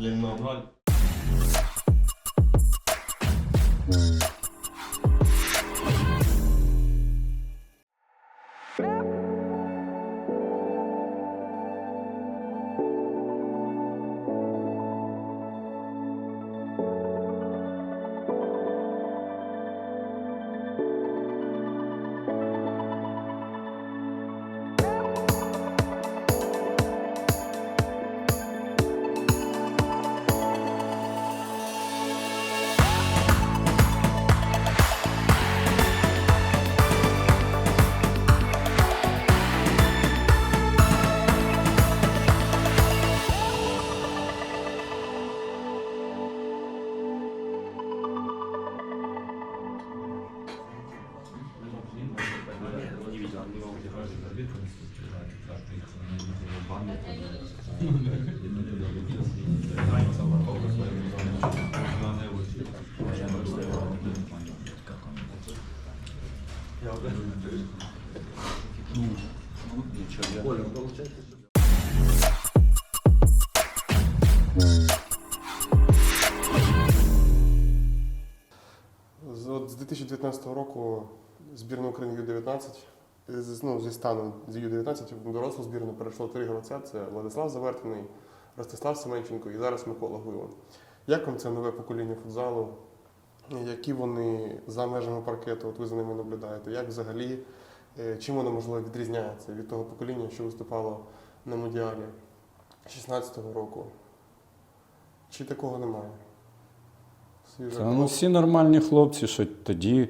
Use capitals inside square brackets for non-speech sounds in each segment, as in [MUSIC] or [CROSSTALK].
Lennon Roll. Вара. Длину. З, от, з 2019 року збірна України Ю-19 з- ну, зі стану з Ю-19 в дорослу збірну перейшло три гравця. Це Владислав Завертиний, Ростислав Семенченко і зараз Микола Гуйло. Як вам це нове покоління футзалу? Які вони за межами паркету, от ви за ними наблюдаєте? Як взагалі, е, чим воно можливо відрізняється від того покоління, що виступало на Мундіалі 16-го року? Чи такого немає? Та, ну, всі нормальні хлопці, що тоді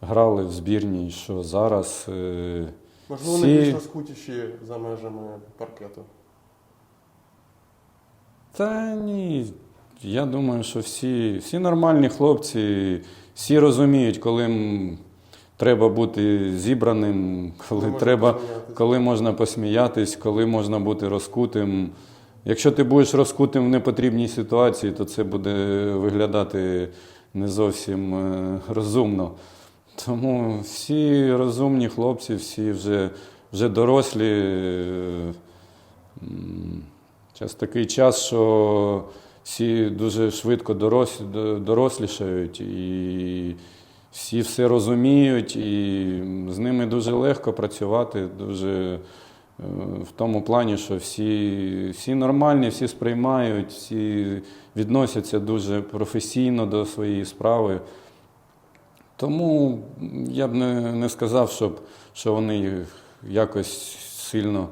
грали в збірній, що зараз. Е, Можливо, всі- найбільш розкутіші за межами паркету. та ні. Я думаю, що всі, всі нормальні хлопці, всі розуміють, коли треба бути зібраним, коли можна треба, посміятися. коли можна посміятись, коли можна бути розкутим. Якщо ти будеш розкутим в непотрібній ситуації, то це буде виглядати не зовсім е, розумно. Тому всі розумні хлопці, всі вже, вже дорослі. е, Зараз такий час, що всі дуже швидко дорос, дорослішають, і всі все розуміють, і з ними дуже легко працювати, дуже е, в тому плані, що всі, всі нормальні, всі сприймають, всі відносяться дуже професійно до своєї справи. Тому я б не, не сказав, щоб, що вони якось сильно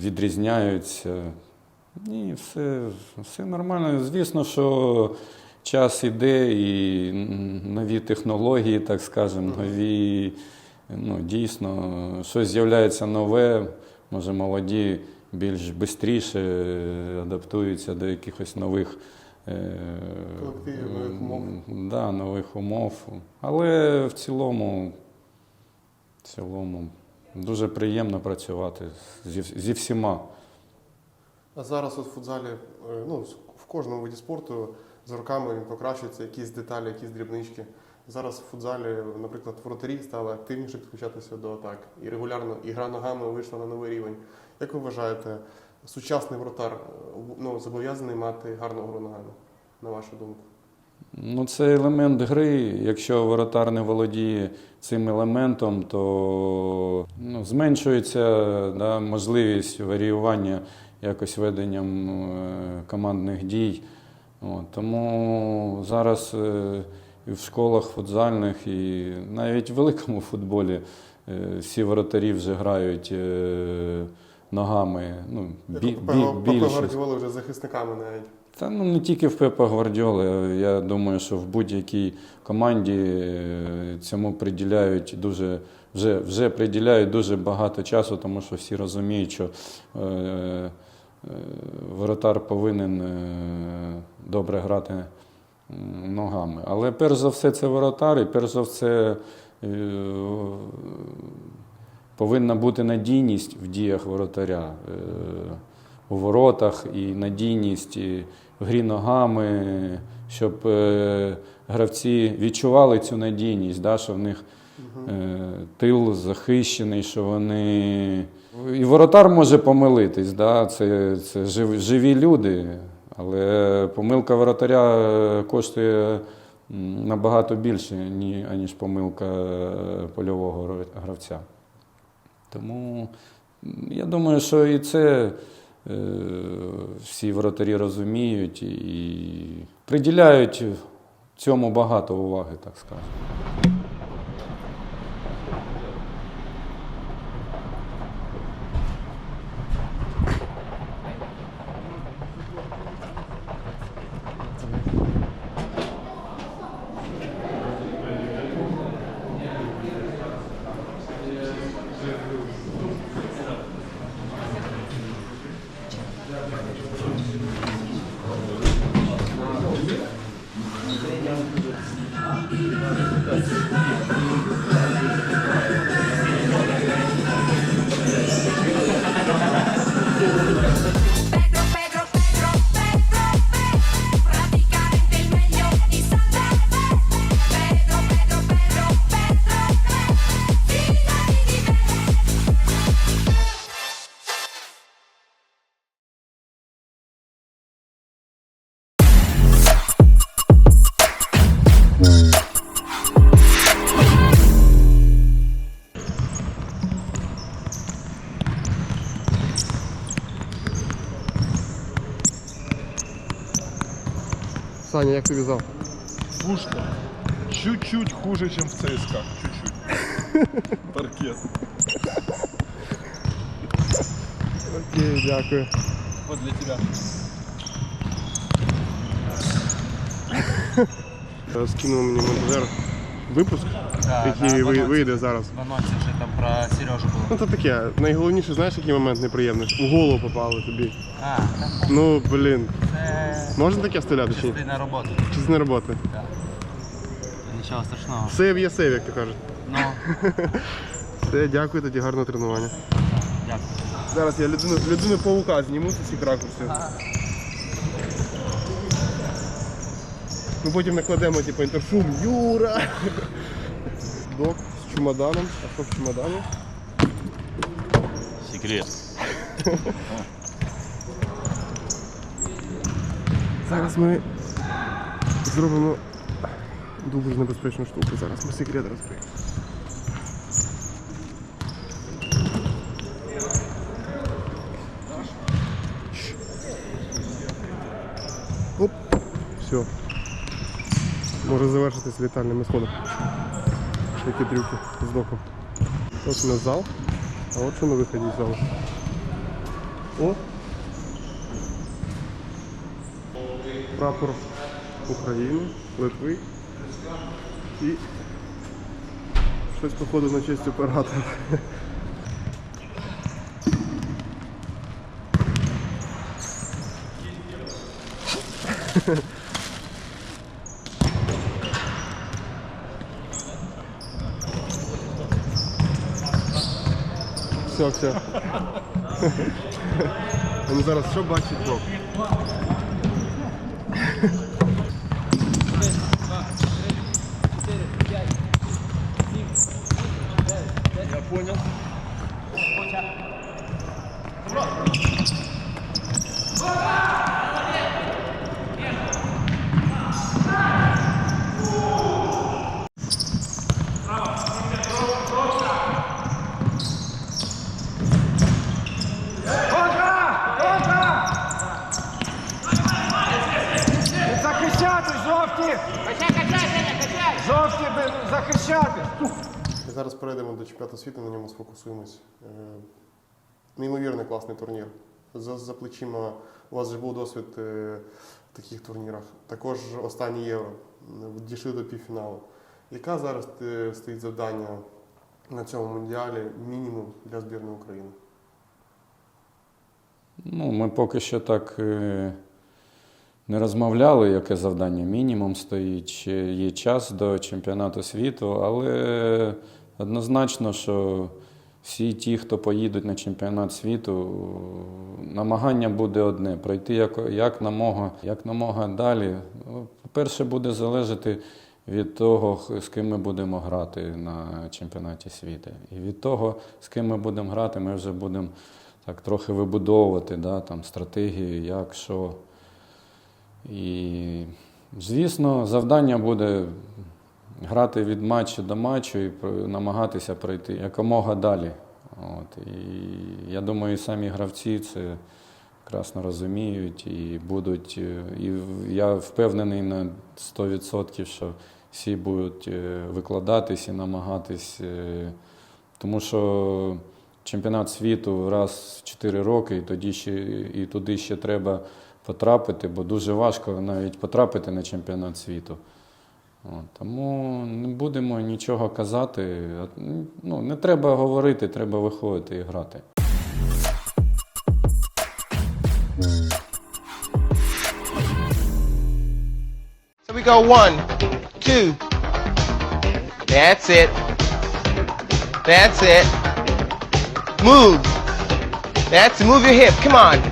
відрізняються. Ні, все, все нормально. Звісно, що час іде і нові технології, так скажемо, нові, ну, дійсно, щось з'являється нове, може молоді більш швидше адаптуються до якихось нових. е, Колективів, нових умов. Да, нових умов. Але в цілому, в цілому дуже приємно працювати зі, зі всіма. А зараз от в футзалі, е, ну, в кожному виді спорту з роками він покращується, якісь деталі, якісь дрібнички. Зараз в футзалі, наприклад, воротарі стали активніше підключатися до атак. І регулярно і гра ногами вийшла на новий рівень. Як ви вважаєте, сучасний воротар е, ну, зобов'язаний мати гарну гру ногами, на вашу думку? Ну, це елемент гри. Якщо воротар не володіє цим елементом, то ну, зменшується да, можливість варіювання якось веденням е, командних дій. От, тому зараз е, і в школах футзальних, і навіть в великому футболі е, всі воротарі вже грають ногами. Ну, бі, бі, Пепе вже захисниками навіть. Та ну не тільки в Пепа Гвардіоли. Я думаю, що в будь-якій команді цьому приділяють дуже вже, вже приділяють дуже багато часу, тому що всі розуміють, що е, воротар повинен е, добре грати ногами. Але перш за все це воротар, і перш за все е, повинна бути надійність в діях воротаря. Е, у воротах і надійність і в грі ногами, щоб е, гравці відчували цю надійність, да, що в них е, тил захищений, що вони. І воротар може помилитись, да, це, це жив- живі люди, але помилка воротаря е, коштує набагато більше, аніж помилка е, польового гравця. Тому я думаю, що і це е, всі воротарі розуміють і приділяють цьому багато уваги, так скажемо. Саня, як тобі зал? Пушка. Чуть-чуть хуже, чем в ЦСКА. Чуть-чуть. [LAUGHS] Паркет. Окей, дякую. Вот для тебя. [LAUGHS] Скинув мені монтажер випуск, який ви- вийде зараз. В анонсі вже там про Сережу було. Ну це таке. Найголовніше, знаєш, який момент неприємний? У голову попали тобі. А, так, Ну, блін. це Можна таке стріляти чи ні? частина роботи. Чи це не роботи? Нічого страшного. Сейв є сейв, як то кажуть. Ну, [LAUGHS] Все, дякую, тоді гарного тренування. дякую. Зараз я людину, людину паука зніму з усіх ракурсів. Ми потім накладемо типу, інтершум Юра. Док з чемоданом. А що в чемодані? Секрет. Зараз ми зробимо дуже небезпечну штуку. Зараз ми секрет розкриємо. Оп, все. Може завершитись літальним ісходом. Такі трюки з доком. Ось у нас зал, а от що на виході з залу. О, прапор України, Литви і щось походу на честь оператора. Все, все. Вони зараз що бачить Бог? Захищати, Жовті захищати! Зараз перейдемо до чемпіонату світу, на ньому сфокусуємось. Е, Неймовірний класний турнір. За, за плечима у вас вже був досвід е, в таких турнірах. Також останнє євро. Дійшли до півфіналу. Яка зараз е, стоїть завдання на цьому мундіалі мінімум для збірної України? Ну, ми поки що так е, не розмовляли, яке завдання мінімум стоїть. Ще є час до чемпіонату світу, але однозначно, що всі ті, хто поїдуть на чемпіонат світу, намагання буде одне пройти як, як, намога, як намога далі. Ну, По-перше, буде залежати від того, з ким ми будемо грати на чемпіонаті світу. І від того, з ким ми будемо грати, ми вже будемо так трохи вибудовувати да, там, стратегію, як, що. І, звісно, завдання буде грати від матчу до матчу і намагатися пройти якомога далі. От. І я думаю, самі гравці це прекрасно розуміють і будуть. е, І я впевнений на 100%, що всі будуть е, викладатись і намагатись. е, Тому що чемпіонат світу раз в 4 роки, і тоді ще і туди ще треба потрапити, бо дуже важко навіть потрапити на чемпіонат світу. От, тому не будемо нічого казати. Ну, не треба говорити, треба виходити і грати. So we go one, two. That's it. That's it. Move. That's. Move your hip. Come on.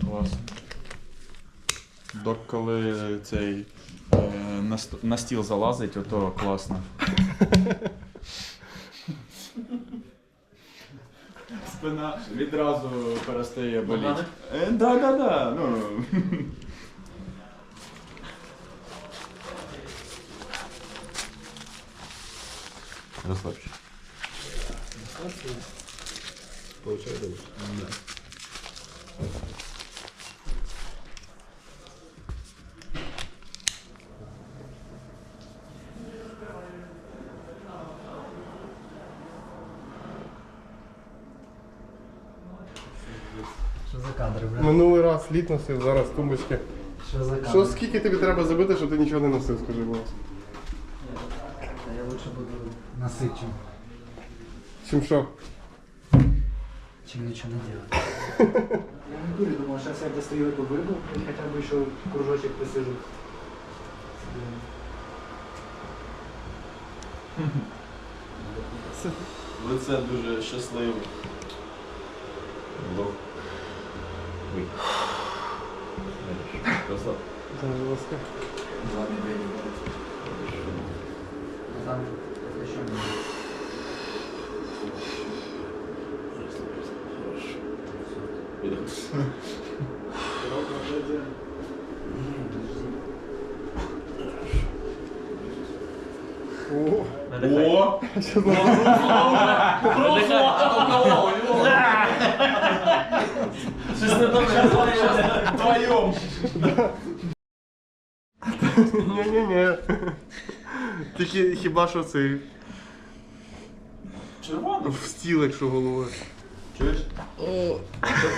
Клас. Док, коли цей е, на, ст- на стіл залазить, ото класно. Спина відразу перестає боліти. Е, да, да, да. Ну. Розслабся. Що за кадри, бля? Минулий раз літ носив, зараз тумбочки. Що за кадри? Що, скільки тобі треба забити, щоб ти нічого не носив, скажи, будь ласка. Я лучше буду насичу, Чим що? Чим нічого не делать. Я не курю, думал, сейчас я достаю эту рыбу и хотя бы еще кружочек посижу. Лице дуже щасливе. Будь ласка. Там еще О, О! Вдвоєм! ні-ні-ні. Тільки хіба що цей Червоно. в стіл, якщо головою. Чуєш?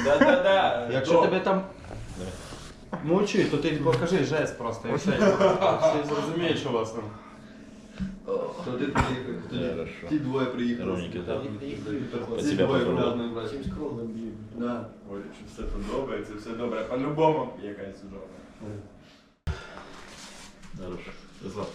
Да-да-да. Якщо тебе там мучить, то ти покажи жест просто і все. Всі зрозуміють, що у вас там. Ті двоє приїхали. Ці двоє разом брати. Да. Ой, что все подобається, все добре. По-любому якась удобна. Хорошо. Ярослав.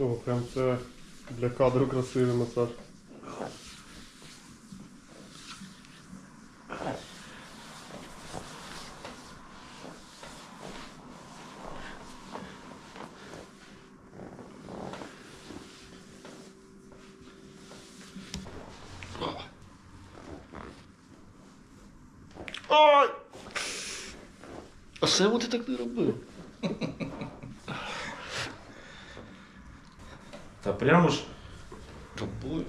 О, прям це для кадру красивий масаж. А Сево ти так не робив? Та прямо ж тобою.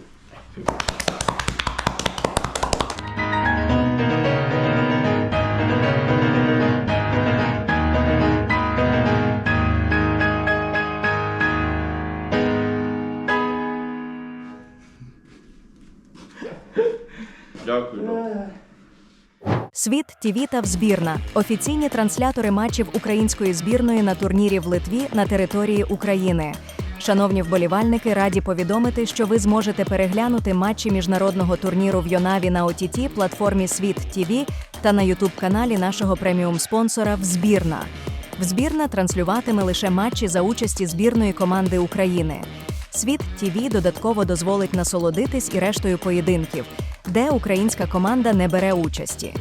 Дякую. Світ ТІВІ та збірна офіційні транслятори матчів української збірної на турнірі в Литві на території України. Шановні вболівальники, раді повідомити, що ви зможете переглянути матчі міжнародного турніру в Йонаві на OTT, платформі Світ ТІВІ та на Ютуб каналі нашого преміум спонсора Взбірна. Взбірна транслюватиме лише матчі за участі збірної команди України. Світ ТІВІ додатково дозволить насолодитись і рештою поєдинків, де українська команда не бере участі.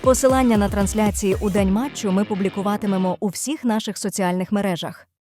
Посилання на трансляції у день матчу ми публікуватимемо у всіх наших соціальних мережах.